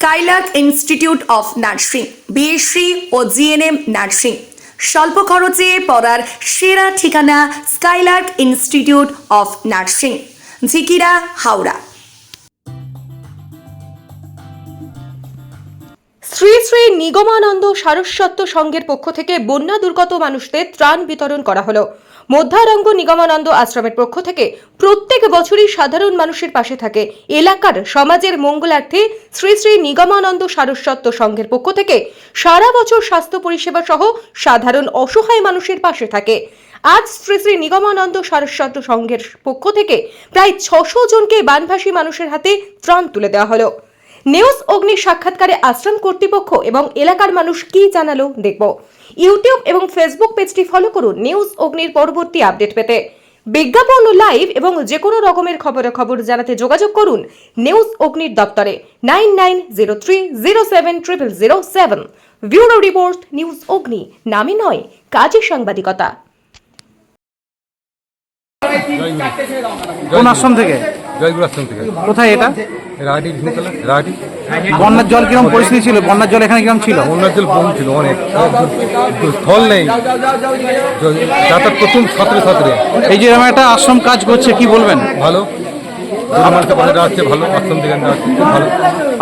Skylark Institute of Nursing BSc O GNM nursing স্বল্প খরচে পড়ার সেরা ঠিকানা Skylark Institute of Nursing Jhikira, Howrah. Shri Shri Nigamananda Saraswat সংঘের পক্ষ থেকে বন্যা দুর্গত মানুষদের ত্রাণ বিতরণ করা হলো। মধ্যারঙ্গ নিগমানন্দ আশ্রমের পক্ষ থেকে প্রত্যেক বছরই সাধারণ মানুষের পাশে থাকে এলাকার সমাজের মঙ্গলার্থে শ্রী শ্রী নিগমানন্দ সারস্বত সংঘের পক্ষ থেকে সারা বছর স্বাস্থ্য পরিষেবা সহ সাধারণ অসহায় মানুষের পাশে থাকে। আজ শ্রী শ্রী নিগমানন্দ সারস্বত সংঘের পক্ষ থেকে প্রায় ছশো জনকে বানভাসী মানুষের হাতে ত্রাণ তুলে দেওয়া হলো। নিউজ অগ্নির সাক্ষাৎকারে আশ্রম কর্তৃপক্ষ এবং এলাকার মানুষ কি জানালো দেখব। ইউটিউব এবং ফেসবুক পেজটি ফলো করুন নিউজ অগ্নির পরবর্তী আপডেট পেতে। বিজ্ঞাপন ও লাইভ এবং যে কোনো রকমের খবরাখবর জানাতে যোগাযোগ করুন নিউজ অগ্নির দপ্তরে nine nine zero three zero seven triple zero seven. Bureau report, news Agni, নামে নয়, কাজী সাংবাদিকতা। কোন আশ্রম থেকে? জয়গুরু আশ্রম থেকে। কোথায় এটা? রাহাটি ঝুমতলা রাহাটি। বন্যার জল কীরকম পরিস্থিতি ছিল? বন্যার জল এখানে কীরকম ছিল? বন্যার জল কম ছিল অনেক। স্থল নেই। যাতায়াত প্রথম ছাত্রে ছাত্রে এই যে এরকম একটা আশ্রম কাজ করছে কি বলবেন? ভালো। ভালো। আশ্রম থেকে যাচ্ছে ভালো।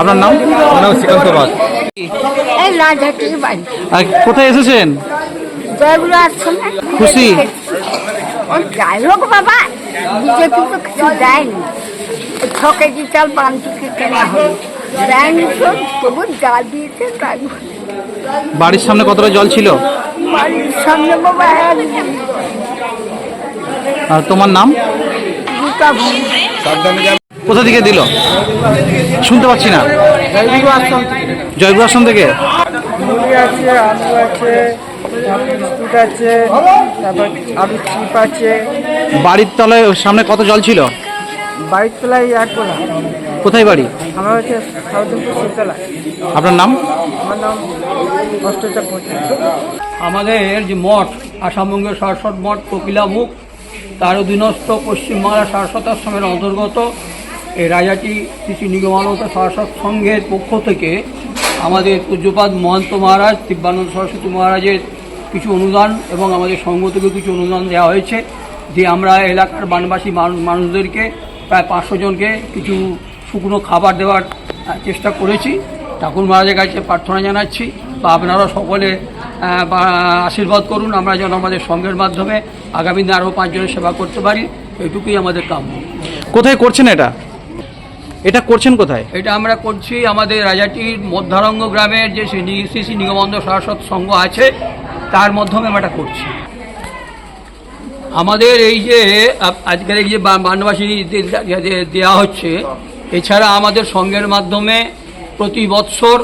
আপনার নাম? আমার নাম শ্রীকান্ত বাস আর কোথায় এসেছেন? খুশি? যাই হোক বাবা বিজেপি তো কিছু দেয়নি। ছ কেজি চাল থেকে কেনা হলো। দেয়নি তো তবু যা দিয়েছে তাই বাড়ির সামনে কতটা জল ছিল? বাড়ির সামনে বাবা এক আর তোমার নাম? ভূমি কোথা থেকে দিল? শুনতে পাচ্ছি না। জয়গুরু আসন থেকে আছে আলু আছে তারপর বিস্কুট আছে তারপর আলু চিপ আছে। বাড়ির তলায় ওর সামনে কত জল ছিল? বাড়ির তলায় কোথায় বাড়ি? আমার হচ্ছে শিবতলা। আপনার নাম? আমার নাম আমাদের যে মঠ আসামবঙ্গের সারস্বত মঠ কপিলামুখ তার অধীনস্থ পশ্চিমবাংলা সারস্বত আশ্রমের অন্তর্গত এই রাজাটি শ্রী শ্রী নিগমানত সারস্বত সংঘের পক্ষ থেকে আমাদের পূজ্যপাদ মহন্ত মহারাজ দিব্যানন্দ সরস্বতী মহারাজের কিছু অনুদান এবং আমাদের সংঘ থেকে কিছু অনুদান দেওয়া হয়েছে দিয়ে আমরা এলাকার বানবাসী মানুষদেরকে প্রায় পাঁচশো জনকে কিছু শুকনো খাবার দেওয়ার চেষ্টা করেছি ঠাকুর মহারাজের কাছে প্রার্থনা জানাচ্ছি বা আপনারা সকলে আশীর্বাদ করুন আমরা যেন আমাদের সঙ্গের মাধ্যমে আগামী দিনে আরও পাঁচজনের সেবা করতে পারি এটুকুই আমাদের কাম্য কোথায় করছেন এটা এটা করছেন কোথায় এটা আমরা করছি আমাদের রাজাটির মধ্যারঙ্গ গ্রামের যে শ্রী শ্রী নিগমন্দ সারস্বত সংঘ আছে তার মাধ্যমে আমরা এটা করছি আমাদের এই যে আজকের এই যে বানবাসী দেওয়া হচ্ছে, এছাড়া আমাদের সঙ্গের মাধ্যমে প্রতি বৎসর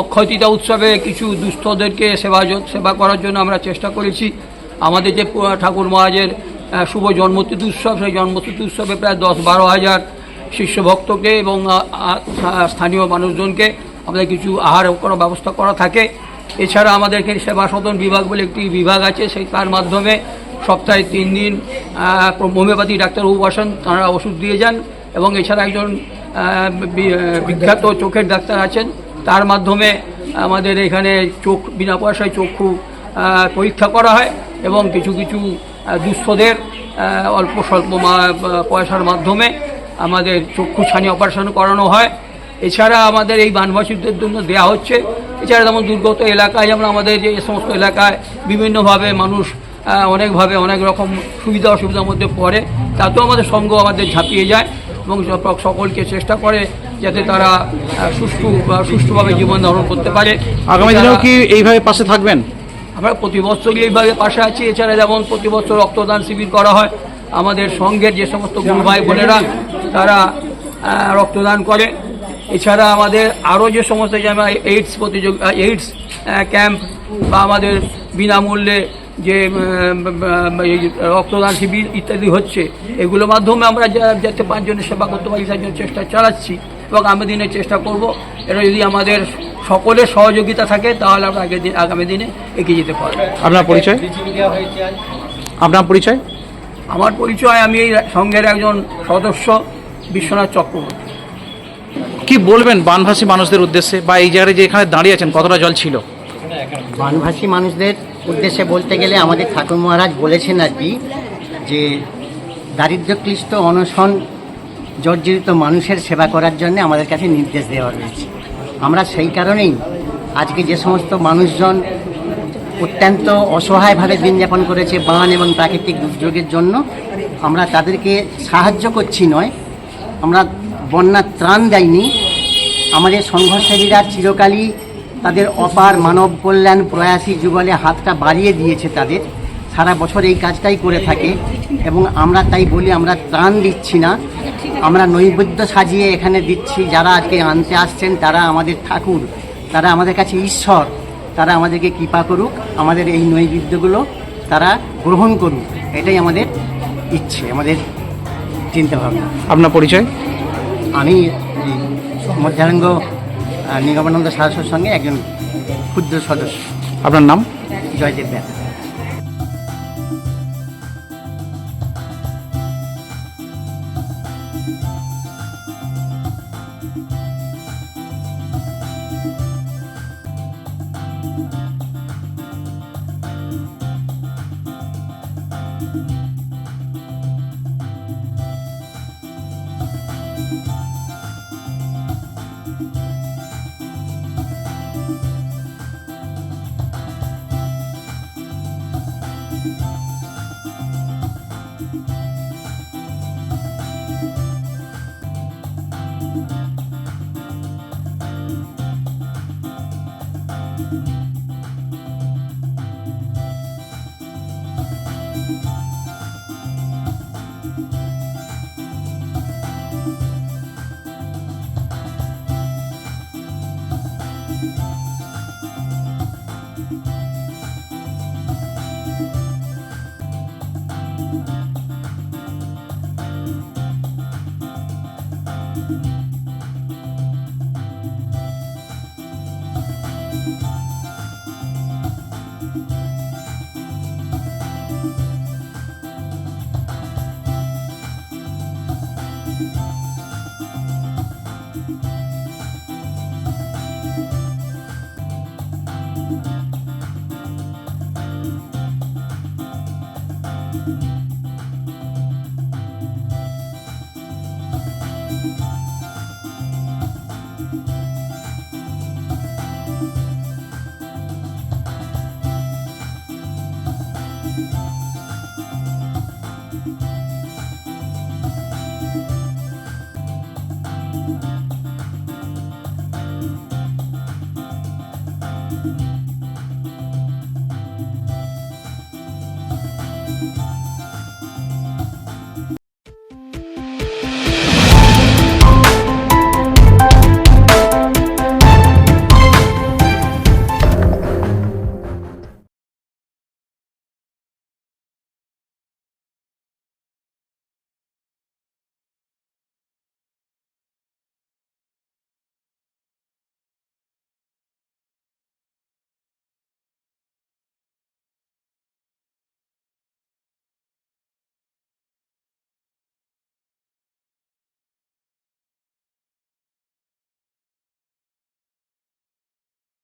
অক্ষয়তিতা উৎসবে কিছু দুস্থদেরকে সেবা সেবা করার জন্য আমরা চেষ্টা করেছি। আমাদের যে ঠাকুর মহারাজের শুভ জন্মতিথি উৎসব, সেই জন্মতিথি উৎসবে প্রায় দশ বারো হাজার শিষ্য ভক্তকে এবং স্থানীয় মানুষজনকে আমাদের কিছু আহার করার ব্যবস্থা করা থাকে। এছাড়া আমাদের সেবা সদন বিভাগ বলে একটি বিভাগ আছে, সেই তার মাধ্যমে সপ্তাহে তিন দিন হোমিওপ্যাথি ডাক্তারবাবু বসেন, তাঁরা ওষুধ দিয়ে যান এবং এছাড়া একজন বিখ্যাত চোখের ডাক্তার আছেন। তার মাধ্যমে আমাদের এখানে চোখ, বিনা পয়সায় চক্ষু পরীক্ষা করা হয় এবং কিছু কিছু দুস্থদের অল্প স্বল্প পয়সার মাধ্যমে আমাদের চক্ষু ছানি অপারেশন করানো হয়। এছাড়া আমাদের এই বানবাসীদের জন্য দেওয়া হচ্ছে। এছাড়া যেমন দুর্গত এলাকায়, যেমন আমাদের যে সমস্ত এলাকায় বিভিন্নভাবে মানুষ অনেকভাবে অনেক রকম সুবিধা অসুবিধার মধ্যে পড়ে। তাতেও আমাদের সঙ্গ আমাদের ঝাঁপিয়ে যায় এবং সকলকে চেষ্টা করে যাতে তারা সুষ্ঠু বা সুষ্ঠুভাবে জীবন ধারণ করতে পারে। আগামী দিনেও কি এইভাবে পাশে থাকবেন? আমরা প্রতি বছরই এইভাবে পাশে আছি। এছাড়া যেমন প্রতি বছর রক্তদান শিবির করা হয় আমাদের সঙ্গের যে সমস্ত গুরু ভাই বোনেরা তারা রক্তদান করে। এছাড়া আমাদের আরও যে সমস্ত যেমন এইডস প্রতিযোগিতা এইডস ক্যাম্প বা আমাদের বিনামূল্যে যে রক্তদান শিবির ইত্যাদি হচ্ছে এগুলোর মাধ্যমে আমরা যা- যাতে পাঁচজনের সেবা করতে পারি তার জন্য চেষ্টা চালাচ্ছি এবং আমি দিনে চেষ্টা করব এটা যদি আমাদের সকলের সহযোগিতা থাকে তাহলে আমরা আগে দিন- আগামী দিনে এগিয়ে যেতে পারব। আপনার পরিচয়? আপনার পরিচয়? আমার পরিচয় আমি এই সংঘের একজন সদস্য বিশ্বনাথ চক্রবর্তী। কি বলবেন বানভাসী মানুষদের উদ্দেশ্যে? বা এই জায়গায় যে এখানে দাঁড়িয়ে আছেন কতটা জল ছিল? বানভাসী মানুষদের উদ্দেশ্যে বলতে গেলে আমাদের ঠাকুর মহারাজ বলেছেন আর কি, যে দারিদ্র্যক্লিষ্ট অনশন জর্জরিত মানুষের সেবা করার জন্য আমাদের কাছে নির্দেশ দেওয়া রয়েছে আমরা সেই কারণেই আজকে যে সমস্ত মানুষজন অত্যন্ত অসহায়ভাবে দিন যাপন করেছে বান এবং প্রাকৃতিক দুর্যোগের জন্য, আমরা তাদেরকে সাহায্য করছি নয়, আমরা বন্যার ত্রাণ দেয়নি। আমাদের সংঘর্ষকারীরা চিরকালই তাদের অপার মানব কল্যাণ প্রয়াসী যুগলে হাতটা বাড়িয়ে দিয়েছে তাদের। সারা বছর এই কাজটাই করে থাকে এবং আমরা তাই বলি আমরা ত্রাণ দিচ্ছি না। আমরা নৈবেদ্য সাজিয়ে এখানে দিচ্ছি। যারা আজকে আনতে আসছেন তারা আমাদের ঠাকুর তারা আমাদের কাছে ঈশ্বর তারা আমাদেরকে কৃপা করুক। আমাদের এই নৈবেদ্যগুলো তারা গ্রহণ করুক। এটাই আমাদের ইচ্ছে আমাদের চিন্তাভাবনা। আপনার পরিচয়? আমি মধ্যাঙ্গ নিগমানন্দ সাহসের সঙ্গে একজন ক্ষুদ্র সদস্য। আপনার নাম? জয়দেব ব্যাস Bye.